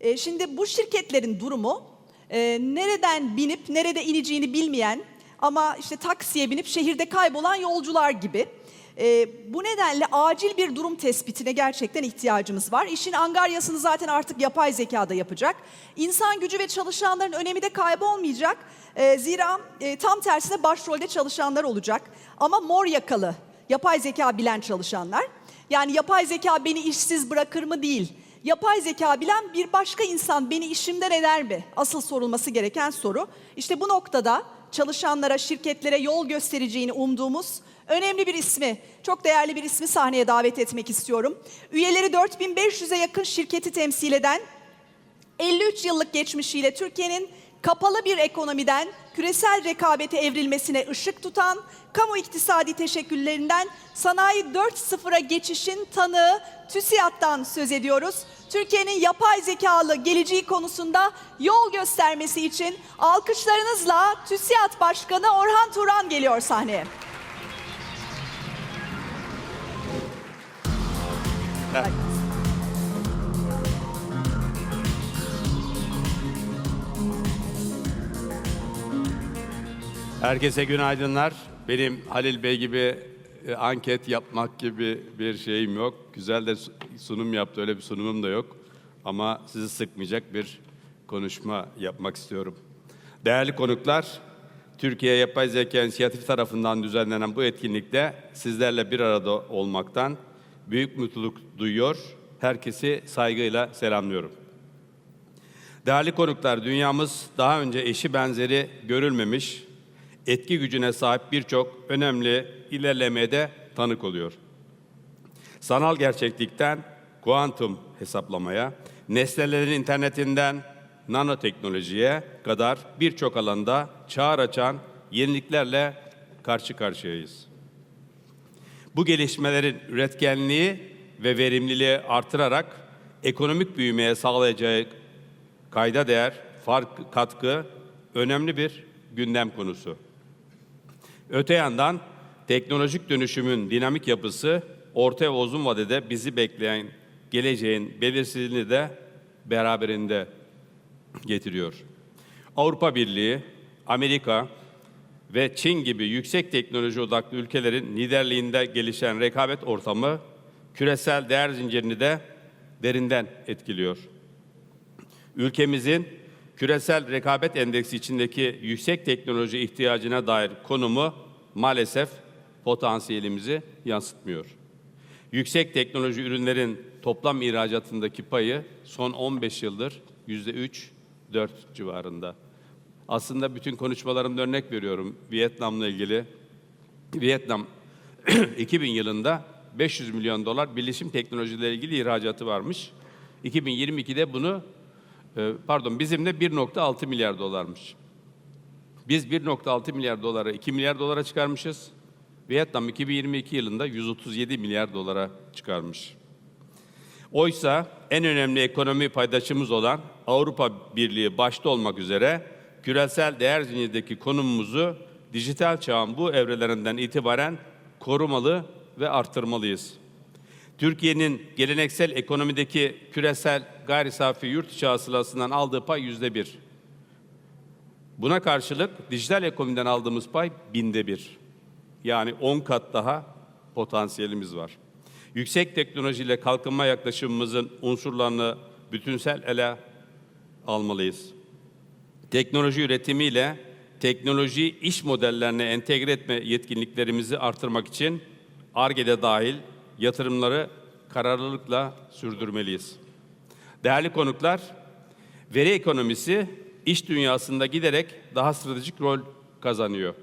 E, şimdi bu şirketlerin durumu e, nereden binip nerede ineceğini bilmeyen ama işte taksiye binip şehirde kaybolan yolcular gibi. E, bu nedenle acil bir durum tespitine gerçekten ihtiyacımız var. İşin angaryasını zaten artık yapay zekada yapacak. İnsan gücü ve çalışanların önemi de kaybolmayacak. E, zira e, tam tersine başrolde çalışanlar olacak. Ama mor yakalı, yapay zeka bilen çalışanlar. Yani yapay zeka beni işsiz bırakır mı değil. Yapay zeka bilen bir başka insan beni işimden eder mi? Asıl sorulması gereken soru. İşte bu noktada çalışanlara, şirketlere yol göstereceğini umduğumuz önemli bir ismi, çok değerli bir ismi sahneye davet etmek istiyorum. Üyeleri 4500'e yakın şirketi temsil eden 53 yıllık geçmişiyle Türkiye'nin kapalı bir ekonomiden küresel rekabete evrilmesine ışık tutan kamu iktisadi teşekküllerinden sanayi 4.0'a geçişin tanığı TÜSİAD'dan söz ediyoruz. Türkiye'nin yapay zekalı geleceği konusunda yol göstermesi için alkışlarınızla TÜSİAD Başkanı Orhan Turan geliyor sahneye. Herkese günaydınlar. Benim Halil Bey gibi anket yapmak gibi bir şeyim yok. Güzel de su- sunum yaptı, öyle bir sunumum da yok. Ama sizi sıkmayacak bir konuşma yapmak istiyorum. Değerli konuklar, Türkiye Yapay Zeka İnisiyatifi tarafından düzenlenen bu etkinlikte sizlerle bir arada olmaktan büyük mutluluk duyuyor. Herkesi saygıyla selamlıyorum. Değerli konuklar, dünyamız daha önce eşi benzeri görülmemiş, etki gücüne sahip birçok önemli ilerlemeye de tanık oluyor. Sanal gerçeklikten kuantum hesaplamaya, nesnelerin internetinden nanoteknolojiye kadar birçok alanda çağır açan yeniliklerle karşı karşıyayız. Bu gelişmelerin üretkenliği ve verimliliği artırarak ekonomik büyümeye sağlayacağı kayda değer fark katkı önemli bir gündem konusu. Öte yandan teknolojik dönüşümün dinamik yapısı orta ve uzun vadede bizi bekleyen geleceğin belirsizliğini de beraberinde getiriyor. Avrupa Birliği, Amerika ve Çin gibi yüksek teknoloji odaklı ülkelerin liderliğinde gelişen rekabet ortamı küresel değer zincirini de derinden etkiliyor. Ülkemizin küresel rekabet endeksi içindeki yüksek teknoloji ihtiyacına dair konumu maalesef potansiyelimizi yansıtmıyor. Yüksek teknoloji ürünlerin toplam ihracatındaki payı son 15 yıldır yüzde 3, 4 civarında. Aslında bütün konuşmalarımda örnek veriyorum Vietnam'la ilgili. Vietnam 2000 yılında 500 milyon dolar bilişim teknolojileri ilgili ihracatı varmış. 2022'de bunu pardon bizimle 1.6 milyar dolarmış. Biz 1.6 milyar dolara 2 milyar dolara çıkarmışız. Vietnam 2022 yılında 137 milyar dolara çıkarmış. Oysa en önemli ekonomi paydaşımız olan Avrupa Birliği başta olmak üzere küresel değer zincirindeki konumumuzu dijital çağın bu evrelerinden itibaren korumalı ve arttırmalıyız. Türkiye'nin geleneksel ekonomideki küresel gayri safi yurt içi hasılasından aldığı pay yüzde bir. Buna karşılık dijital ekonomiden aldığımız pay binde bir. Yani 10 kat daha potansiyelimiz var. Yüksek teknolojiyle kalkınma yaklaşımımızın unsurlarını bütünsel ele almalıyız. Teknoloji üretimiyle teknolojiyi iş modellerine entegre etme yetkinliklerimizi artırmak için ARGE'de dahil yatırımları kararlılıkla sürdürmeliyiz. Değerli konuklar, veri ekonomisi iş dünyasında giderek daha stratejik rol kazanıyor.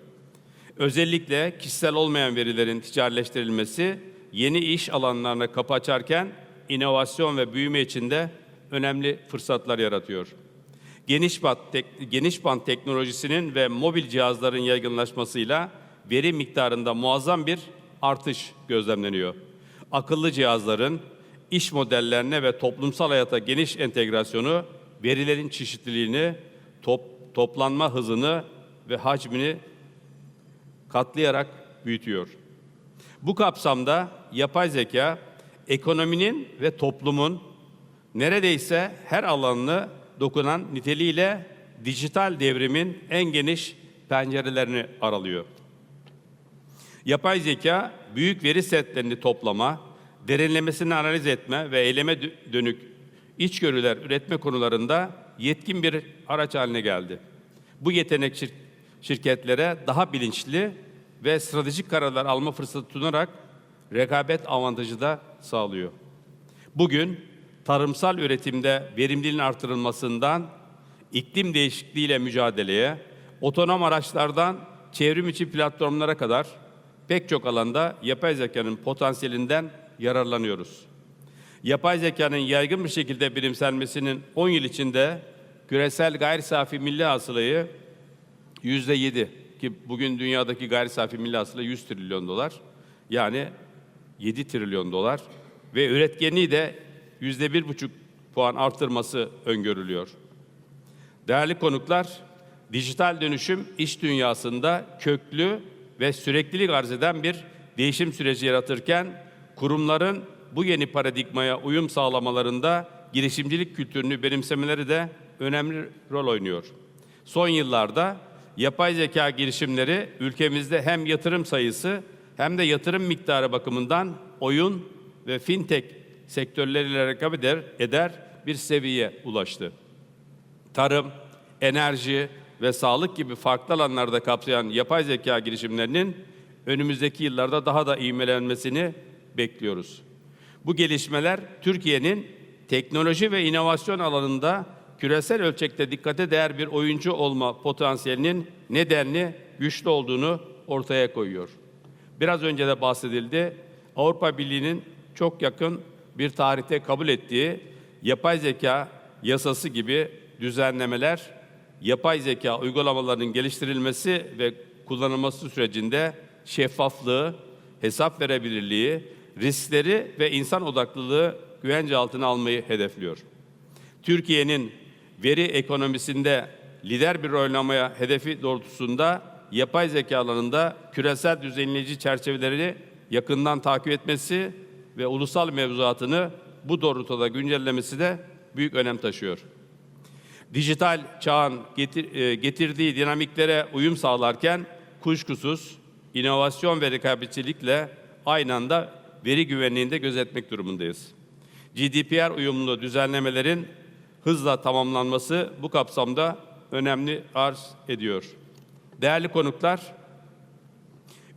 Özellikle kişisel olmayan verilerin ticarileştirilmesi yeni iş alanlarına kapı açarken inovasyon ve büyüme için de önemli fırsatlar yaratıyor. Geniş bant, tek- geniş bant teknolojisinin ve mobil cihazların yaygınlaşmasıyla veri miktarında muazzam bir artış gözlemleniyor. Akıllı cihazların iş modellerine ve toplumsal hayata geniş entegrasyonu verilerin çeşitliliğini, top, toplanma hızını ve hacmini katlayarak büyütüyor. Bu kapsamda yapay zeka ekonominin ve toplumun neredeyse her alanını dokunan niteliğiyle dijital devrimin en geniş pencerelerini aralıyor. Yapay zeka, büyük veri setlerini toplama, derinlemesine analiz etme ve eyleme dö- dönük içgörüler üretme konularında yetkin bir araç haline geldi. Bu yetenek şir- şirketlere daha bilinçli ve stratejik kararlar alma fırsatı sunarak rekabet avantajı da sağlıyor. Bugün tarımsal üretimde verimliliğin artırılmasından iklim değişikliğiyle mücadeleye, otonom araçlardan çevrim içi platformlara kadar pek çok alanda yapay zekanın potansiyelinden yararlanıyoruz. Yapay zekanın yaygın bir şekilde bilimselmesinin 10 yıl içinde küresel gayri safi milli hasılayı yüzde yedi ki bugün dünyadaki gayri safi milli hasıla 100 trilyon dolar yani 7 trilyon dolar ve üretkenliği de yüzde bir buçuk puan artırması öngörülüyor. Değerli konuklar, dijital dönüşüm iş dünyasında köklü ve süreklilik arz eden bir değişim süreci yaratırken kurumların bu yeni paradigmaya uyum sağlamalarında girişimcilik kültürünü benimsemeleri de önemli rol oynuyor. Son yıllarda yapay zeka girişimleri ülkemizde hem yatırım sayısı hem de yatırım miktarı bakımından oyun ve fintech sektörleriyle rekabet eder, eder bir seviyeye ulaştı tarım, enerji ve sağlık gibi farklı alanlarda kapsayan yapay zeka girişimlerinin önümüzdeki yıllarda daha da ivmelenmesini bekliyoruz. Bu gelişmeler Türkiye'nin teknoloji ve inovasyon alanında küresel ölçekte dikkate değer bir oyuncu olma potansiyelinin nedenli güçlü olduğunu ortaya koyuyor. Biraz önce de bahsedildi. Avrupa Birliği'nin çok yakın bir tarihte kabul ettiği yapay zeka yasası gibi düzenlemeler yapay zeka uygulamalarının geliştirilmesi ve kullanılması sürecinde şeffaflığı, hesap verebilirliği, riskleri ve insan odaklılığı güvence altına almayı hedefliyor. Türkiye'nin veri ekonomisinde lider bir rol oynamaya hedefi doğrultusunda yapay zeka alanında küresel düzenleyici çerçeveleri yakından takip etmesi ve ulusal mevzuatını bu doğrultuda güncellemesi de büyük önem taşıyor. Dijital çağın e, getirdiği dinamiklere uyum sağlarken kuşkusuz inovasyon ve rekabetçilikle aynı anda veri güvenliğinde gözetmek durumundayız. GDPR uyumlu düzenlemelerin hızla tamamlanması bu kapsamda önemli arz ediyor. Değerli konuklar,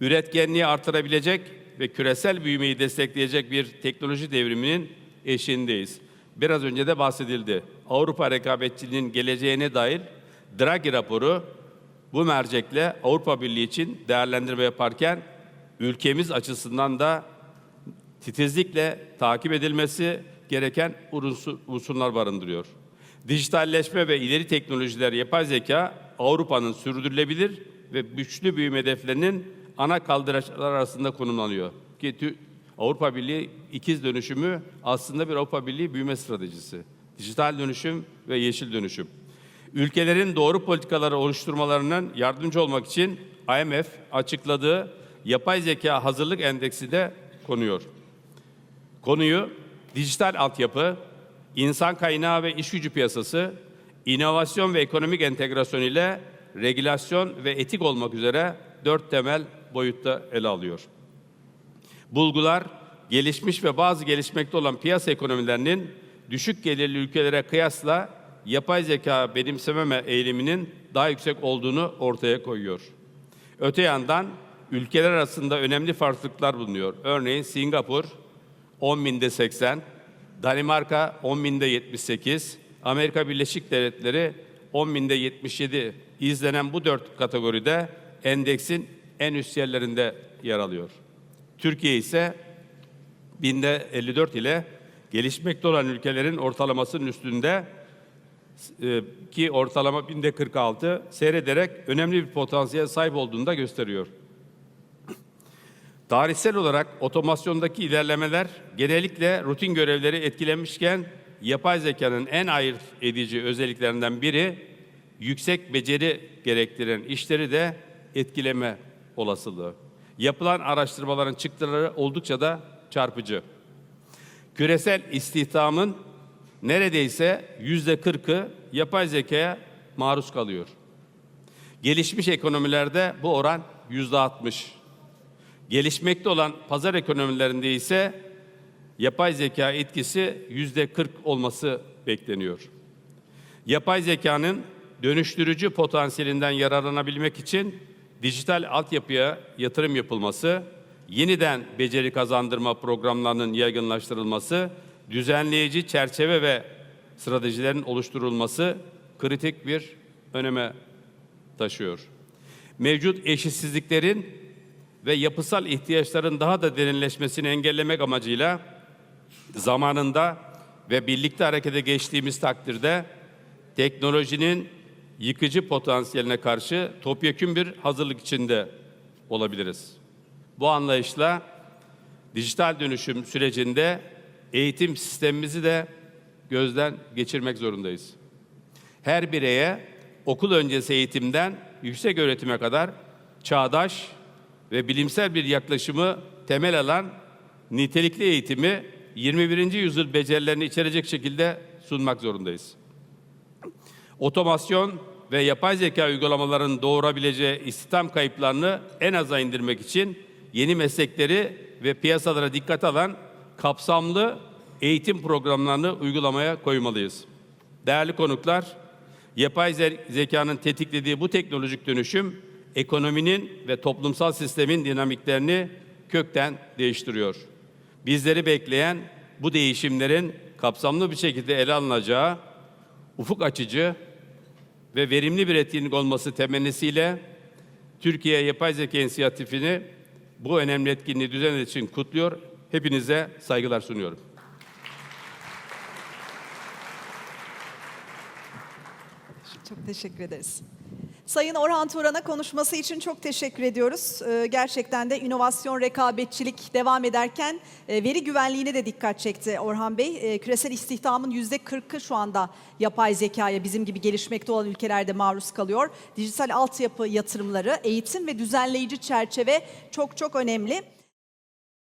üretkenliği artırabilecek ve küresel büyümeyi destekleyecek bir teknoloji devriminin eşiğindeyiz. Biraz önce de bahsedildi. Avrupa rekabetçiliğinin geleceğine dair Draghi raporu bu mercekle Avrupa Birliği için değerlendirme yaparken ülkemiz açısından da titizlikle takip edilmesi gereken unsur- unsurlar barındırıyor. Dijitalleşme ve ileri teknolojiler, yapay zeka Avrupa'nın sürdürülebilir ve güçlü büyüme hedeflerinin ana kaldıraçlar arasında konumlanıyor. Ki Avrupa Birliği ikiz dönüşümü aslında bir Avrupa Birliği büyüme stratejisi. Dijital dönüşüm ve yeşil dönüşüm. Ülkelerin doğru politikaları oluşturmalarının yardımcı olmak için IMF açıkladığı yapay zeka hazırlık endeksi de konuyor. Konuyu dijital altyapı, insan kaynağı ve iş gücü piyasası, inovasyon ve ekonomik entegrasyon ile regülasyon ve etik olmak üzere dört temel boyutta ele alıyor. Bulgular, gelişmiş ve bazı gelişmekte olan piyasa ekonomilerinin düşük gelirli ülkelere kıyasla yapay zeka benimsememe eğiliminin daha yüksek olduğunu ortaya koyuyor. Öte yandan ülkeler arasında önemli farklılıklar bulunuyor. Örneğin Singapur 10 binde 80, Danimarka 10 binde 78, Amerika Birleşik Devletleri 10 binde 77 izlenen bu dört kategoride endeksin en üst yerlerinde yer alıyor. Türkiye ise binde 54 ile gelişmekte olan ülkelerin ortalamasının üstünde e, ki ortalama binde 46 seyrederek önemli bir potansiyel sahip olduğunu da gösteriyor. Tarihsel olarak otomasyondaki ilerlemeler genellikle rutin görevleri etkilemişken yapay zekanın en ayırt edici özelliklerinden biri yüksek beceri gerektiren işleri de etkileme olasılığı. Yapılan araştırmaların çıktıları oldukça da çarpıcı. Küresel istihdamın neredeyse yüzde kırkı yapay zekaya maruz kalıyor. Gelişmiş ekonomilerde bu oran yüzde altmış. Gelişmekte olan pazar ekonomilerinde ise yapay zeka etkisi yüzde 40 olması bekleniyor. Yapay zekanın dönüştürücü potansiyelinden yararlanabilmek için dijital altyapıya yatırım yapılması, yeniden beceri kazandırma programlarının yaygınlaştırılması, düzenleyici çerçeve ve stratejilerin oluşturulması kritik bir öneme taşıyor. Mevcut eşitsizliklerin ve yapısal ihtiyaçların daha da derinleşmesini engellemek amacıyla zamanında ve birlikte harekete geçtiğimiz takdirde teknolojinin yıkıcı potansiyeline karşı topyekün bir hazırlık içinde olabiliriz. Bu anlayışla dijital dönüşüm sürecinde eğitim sistemimizi de gözden geçirmek zorundayız. Her bireye okul öncesi eğitimden yüksek öğretime kadar çağdaş ve bilimsel bir yaklaşımı temel alan nitelikli eğitimi 21. yüzyıl becerilerini içerecek şekilde sunmak zorundayız. Otomasyon ve yapay zeka uygulamalarının doğurabileceği istihdam kayıplarını en aza indirmek için yeni meslekleri ve piyasalara dikkat alan kapsamlı eğitim programlarını uygulamaya koymalıyız. Değerli konuklar, yapay ze- zekanın tetiklediği bu teknolojik dönüşüm ekonominin ve toplumsal sistemin dinamiklerini kökten değiştiriyor. Bizleri bekleyen bu değişimlerin kapsamlı bir şekilde ele alınacağı ufuk açıcı ve verimli bir etkinlik olması temennisiyle Türkiye Yapay Zeka İnisiyatifini bu önemli etkinliği düzenlediği için kutluyor. Hepinize saygılar sunuyorum. Çok teşekkür ederiz. Sayın Orhan Turan'a konuşması için çok teşekkür ediyoruz. Ee, Gerçekten de inovasyon, rekabetçilik devam ederken e, veri güvenliğine de dikkat çekti Orhan Bey. E, Küresel istihdamın yüzde 40'ı şu anda yapay zekaya bizim gibi gelişmekte olan ülkelerde maruz kalıyor. Dijital altyapı yatırımları, eğitim ve düzenleyici çerçeve çok çok önemli.